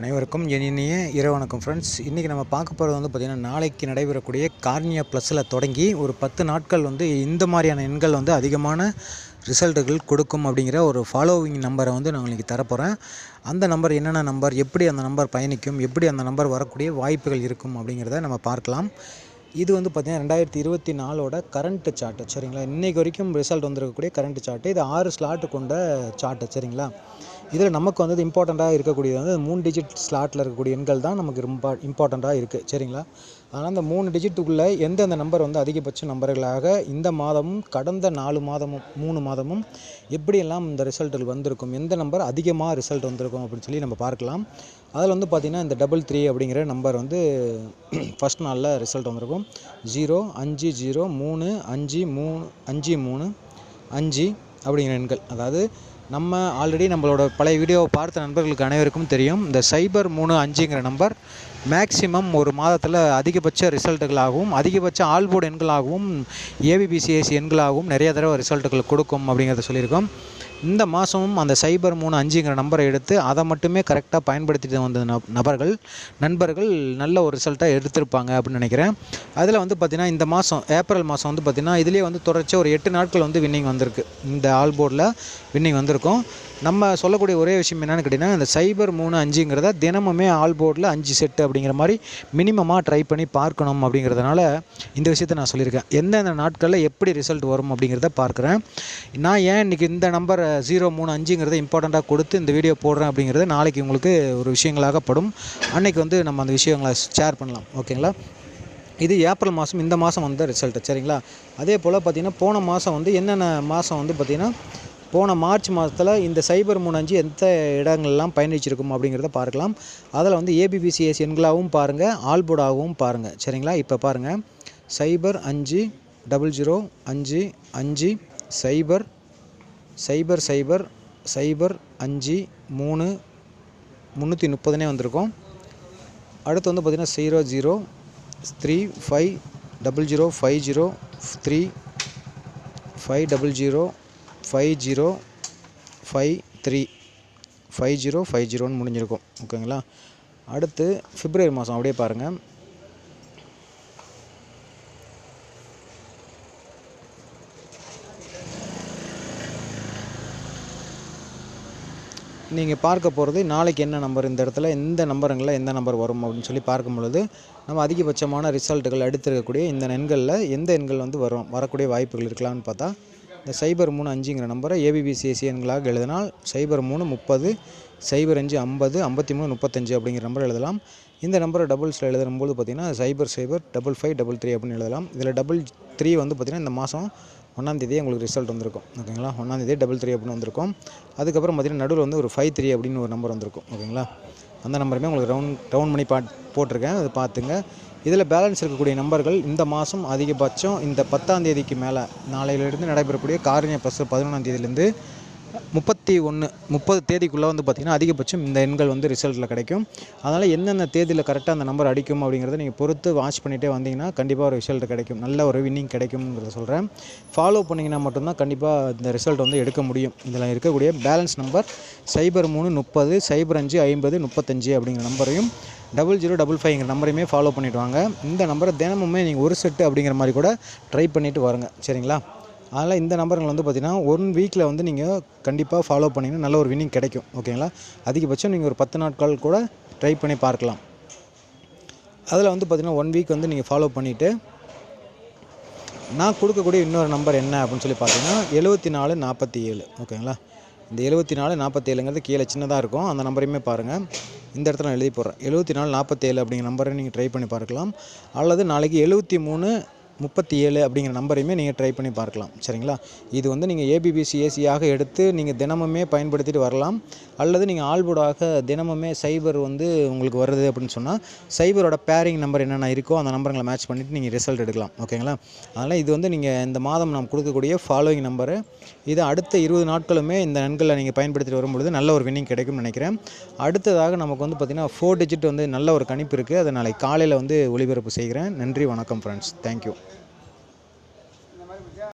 அனைவருக்கும் இனிய இரவு வணக்கம் ஃப்ரெண்ட்ஸ் இன்றைக்கி நம்ம பார்க்க போகிறது வந்து பார்த்திங்கன்னா நாளைக்கு நடைபெறக்கூடிய கார்னியா ப்ளஸில் தொடங்கி ஒரு பத்து நாட்கள் வந்து இந்த மாதிரியான எண்கள் வந்து அதிகமான ரிசல்ட்டுகள் கொடுக்கும் அப்படிங்கிற ஒரு ஃபாலோவிங் நம்பரை வந்து நான் உங்களுக்கு தரப்போகிறேன் அந்த நம்பர் என்னென்ன நம்பர் எப்படி அந்த நம்பர் பயணிக்கும் எப்படி அந்த நம்பர் வரக்கூடிய வாய்ப்புகள் இருக்கும் அப்படிங்கிறத நம்ம பார்க்கலாம். இது வந்து பார்த்திங்கன்னா ரெண்டாயிரத்தி இருபத்தி நாலோட கரண்ட்டு சார்ட்டு சரிங்களா? இன்றைக்கு வரைக்கும் ரிசல்ட் வந்திருக்கக்கூடிய கரண்ட்டு சார்ட்டு இது ஆறு ஸ்லாட்டு கொண்ட சார்ட்டு சரிங்களா? இதில் நமக்கு வந்து இம்பார்ட்டண்ட்டாக இருக்கக்கூடியது வந்து மூணு டிஜிட் ஸ்லாட்டில் இருக்கக்கூடிய எண்கள் தான் நமக்கு ரொம்ப இம்பார்ட்டண்ட்டாக இருக்குது சரிங்களா? அதனால் அந்த மூணு டிஜிட்டுக்குள்ளே எந்தெந்த நம்பர் வந்து அதிகபட்ச நம்பர்களாக இந்த மாதமும் கடந்த நாலு மாதமும் மூணு மாதமும் எப்படியெல்லாம் இந்த ரிசல்ட்டுகள் வந்திருக்கும் எந்த நம்பர் அதிகமாக ரிசல்ட் வந்திருக்கும் அப்படின்னு சொல்லி நம்ம பார்க்கலாம். அதில் வந்து பார்த்திங்கன்னா இந்த டபுள் த்ரீ அப்படிங்கிற நம்பர் வந்து ஃபஸ்ட் நாளில் ரிசல்ட் வந்திருக்கும். ஜீரோ அஞ்சு ஜீரோ மூணு அஞ்சு மூணு அஞ்சு மூணு அஞ்சு அப்படிங்கிற எண்கள். அதாவது நம்ம ஆல்ரெடி நம்மளோட பழைய வீடியோவை பார்த்த நண்பர்களுக்கு அனைவருக்கும் தெரியும். இந்த சைபர் மூணு அஞ்சுங்கிற நம்பர் மேக்ஸிமம் ஒரு மாதத்தில் அதிகபட்ச ரிசல்ட்டுகளாகவும் அதிகபட்ச ஆல்போர்டு எண்களாகவும் ஏபிபிசிஎஸ் எண்களாகவும் நிறைய தடவை ரிசல்ட்டுகள் கொடுக்கும் அப்படிங்கிறத சொல்லியிருக்கோம். இந்த மாதமும் அந்த சைபர் மூணு அஞ்சுங்கிற நம்பரை எடுத்து அதை மட்டுமே கரெக்டாக பயன்படுத்திட்டு வந்த நபர்கள் நண்பர்கள் நல்ல ஒரு ரிசல்ட்டாக எடுத்திருப்பாங்க அப்படின்னு நினைக்கிறேன். அதில் வந்து பார்த்திங்கன்னா இந்த மாதம் ஏப்ரல் மாதம் வந்து பார்த்திங்கன்னா இதுலேயே வந்து தொடர்ச்சியாக ஒரு எட்டு நாட்கள் வந்து வின்னிங் வந்திருக்கு. இந்த ஆல் போர்டில் வின்னிங் வந்திருக்கும். நம்ம சொல்லக்கூடிய ஒரே விஷயம் என்னென்னு கேட்டிங்கன்னா இந்த சைபர் மூணு அஞ்சுங்கிறத தினமுமே ஆல் போர்டில் அஞ்சு செட்டு அப்படிங்கிற மாதிரி மினிமமாக ட்ரை பண்ணி பார்க்கணும் அப்படிங்கிறதுனால இந்த விஷயத்தை நான் சொல்லியிருக்கேன். எந்தெந்த நாட்களில் எப்படி ரிசல்ட் வரும் அப்படிங்கிறத பார்க்குறேன். நான் ஏன் இன்றைக்கி இந்த நம்பர் ஜீரோ மூணு அஞ்சுங்கிறத இம்பார்ட்டண்ட்டாக கொடுத்து இந்த வீடியோ போடுறேன் அப்படிங்கிறது நாளைக்கு உங்களுக்கு ஒரு விஷயங்களாகப்படும் அன்றைக்கி அன்னைக்கு வந்து நம்ம அந்த விஷயங்களை ஷேர் பண்ணலாம். ஓகேங்களா? இது ஏப்ரல் மாதம் இந்த மாதம் வந்த ரிசல்ட்டு சரிங்களா? அதே போல் பார்த்திங்கன்னா போன மாதம் வந்து என்னென்ன மாதம் வந்து பார்த்திங்கன்னா போன மார்ச் மாதத்தில் இந்த சைபர் மூணு அஞ்சு எந்த இடங்கள்லாம் பயணிச்சிருக்கும் அப்படிங்கிறத பார்க்கலாம். அதில் வந்து ஏபிபிசிஎஸ் எண்களாகவும் பாருங்கள் ஆல்போர்டாகவும் பாருங்கள் சரிங்களா? இப்போ பாருங்கள் சைபர் அஞ்சு டபுள் ஜீரோ அஞ்சு அஞ்சு சைபர் சைபர் சைபர் சைபர் அஞ்சு மூணு முந்நூற்றி முப்பதுனே வந்திருக்கோம். அடுத்து வந்து பார்த்திங்கன்னா zero zero three five double zero five zero three five double zero five zero five three five zero five ஜீரோன்னு முடிஞ்சிருக்கும். ஓகேங்களா? அடுத்து பிப்ரவரி மாதம் அப்படியே பாருங்கள் நீங்கள் பார்க்க போகிறது நாளைக்கு என்ன நம்பர் இந்த இடத்துல எந்த நம்பருங்களில் எந்த நம்பர் வரும் அப்படின்னு சொல்லி பார்க்கும் பொழுது நம்ம அதிகபட்சமான ரிசல்ட்டுகள் எடுத்திருக்கக்கூடிய இந்த எண்களில் எந்த எண்கள் வந்து வரும் வரக்கூடிய வாய்ப்புகள் இருக்கலாம்னு பார்த்தா இந்த சைபர் மூணு அஞ்சுங்கிற நம்பரை ஏபிபிசிஎஸ்சிஎன்களாக எழுதினால் சைபர் மூணு முப்பது சைபர் அஞ்சு ஐம்பது ஐம்பத்தி மூணு முப்பத்தஞ்சு அப்படிங்கிற நம்பர் எழுதலாம். இந்த நம்பரை டபுள்ஸில் எழுதும்போது பார்த்தீங்கன்னா சைபர் சைபர் டபுள் ஃபைவ் டபுள் த்ரீ அப்படின்னு எழுதலாம். இதில் டபுள் த்ரீ வந்து பார்த்திங்கன்னா இந்த மாதம் ஒன்றாந்தேதி உங்களுக்கு ரிசல்ட் வந்திருக்கும். ஓகேங்களா? ஒன்றாந்தேதி டபுள் த்ரீ அப்படின்னு வந்திருக்கும். அதுக்கப்புறம் பார்த்திங்கன்னா நடுவில் வந்து ஒரு ஃபைவ் த்ரீ அப்படின்னு ஒரு நம்பர் வந்திருக்கும். ஓகேங்களா? அந்த நம்பருமே உங்களுக்கு ரவுண்ட் ரவுண்ட் பண்ணி பாட் போட்டிருக்கேன். அது பார்த்துங்க. இதில் பேலன்ஸ் இருக்கக்கூடிய நம்பர்கள் இந்த மாதம் அதிகபட்சம் இந்த பத்தாம் தேதிக்கு மேலே நாளையிலிருந்து நடைபெறக்கூடிய காரணிய ப்ளஸ் பதினொன்றாம் தேதியிலேருந்து முப்பத்தி ஒன்று முப்பது தேதிக்குள்ளே வந்து பார்த்திங்கன்னா அதிகபட்சம் இந்த எண்கள் வந்து ரிசல்ட்டில் கிடைக்கும். அதனால் எந்தெந்த தேதியில் கரெக்டாக அந்த நம்பர் அடிக்கும் அப்படிங்கிறத நீங்கள் பொறுத்து வாட்ச் பண்ணிகிட்டே வந்தீங்கன்னா கண்டிப்பாக ஒரு ரிசல்ட் கிடைக்கும். நல்ல ஒரு வின்னிங் கிடைக்கும்ங்கிறத சொல்கிறேன் ஃபாலோ பண்ணிங்கன்னா மட்டும்தான் கண்டிப்பாக இந்த ரிசல்ட் வந்து எடுக்க முடியும். இதில் இருக்கக்கூடிய பேலன்ஸ் நம்பர் சைபர் மூணு முப்பது சைபர் அஞ்சு ஐம்பது முப்பத்தஞ்சு அப்படிங்கிற நம்பரையும் டபுள் ஜீரோ டபுள் ஃபைவ்ங்கிற நம்பரையுமே ஃபாலோ பண்ணிவிட்டு வாங்க. இந்த நம்பரை தினமுமே நீங்கள் ஒரு செட்டு அப்படிங்கிற மாதிரி கூட ட்ரை பண்ணிவிட்டு வாருங்க. சரிங்களா? அதனால் இந்த நம்பருங்களை வந்து பார்த்திங்கன்னா ஒன் வீக்கில் வந்து நீங்கள் கண்டிப்பாக ஃபாலோ பண்ணிங்கன்னா நல்ல ஒரு வின்னிங் கிடைக்கும். ஓகேங்களா அதிகபட்சம் நீங்கள் ஒரு பத்து நாட்கள் கூட ட்ரை பண்ணி பார்க்கலாம். அதில் வந்து பார்த்திங்கன்னா ஒன் வீக் வந்து நீங்கள் ஃபாலோ பண்ணிவிட்டு நான் கொடுக்கக்கூடிய இன்னொரு நம்பர் என்ன அப்படின்னு சொல்லி பார்த்தீங்கன்னா எழுபத்தி நாலு நாற்பத்தி ஏழு. ஓகேங்களா இந்த எழுபத்தி நாலு நாற்பத்தி ஏழுங்கிறது கீழே சின்னதாக இருக்கும். அந்த நம்பரையுமே பாருங்கள் இந்த இடத்துல நான் எழுதி போடுறேன். எழுபத்தி நாலு நாற்பத்தேழு அப்படிங்கிற நம்பரை நீங்கள் ட்ரை பண்ணி பார்க்கலாம். அல்லது நாளைக்கு எழுபத்தி மூணு முப்பத்தி ஏழு அப்படிங்கிற நம்பரையுமே நீங்கள் ட்ரை பண்ணி பார்க்கலாம். சரிங்களா? இது வந்து நீங்கள் ஏபிபிசி ஏசியாக எடுத்து நீங்கள் தினமுமே பயன்படுத்திட்டு வரலாம். அல்லது நீங்கள் ஆல்போர்டாக தினமுமே சைபர் வந்து உங்களுக்கு வருது அப்படின்னு சொன்னால் சைபரோட பேரிங் நம்பர் என்னென்ன இருக்கோ அந்த நம்பருங்களை மேட்ச் பண்ணிவிட்டு நீங்கள் ரிசல்ட் எடுக்கலாம். ஓகேங்களா அதனால் இது வந்து நீங்கள் இந்த மாதம் நாம் கொடுக்கக்கூடிய ஃபாலோயிங் நம்பரு இது அடுத்த இருபது நாட்களுமே இந்த நன்களை நீங்கள் பயன்படுத்திட்டு வரும்பொழுது நல்ல ஒரு வின்னிங் கிடைக்கும்னு நினைக்கிறேன். அடுத்ததாக நமக்கு வந்து பார்த்திங்கன்னா ஃபோர் டிஜிட் வந்து நல்ல ஒரு கணிப்பு இருக்குது அதை நாளைக்கு காலையில் வந்து ஒளிபரப்பு செய்கிறேன். நன்றி வணக்கம் ஃப்ரெண்ட்ஸ் தேங்க்யூ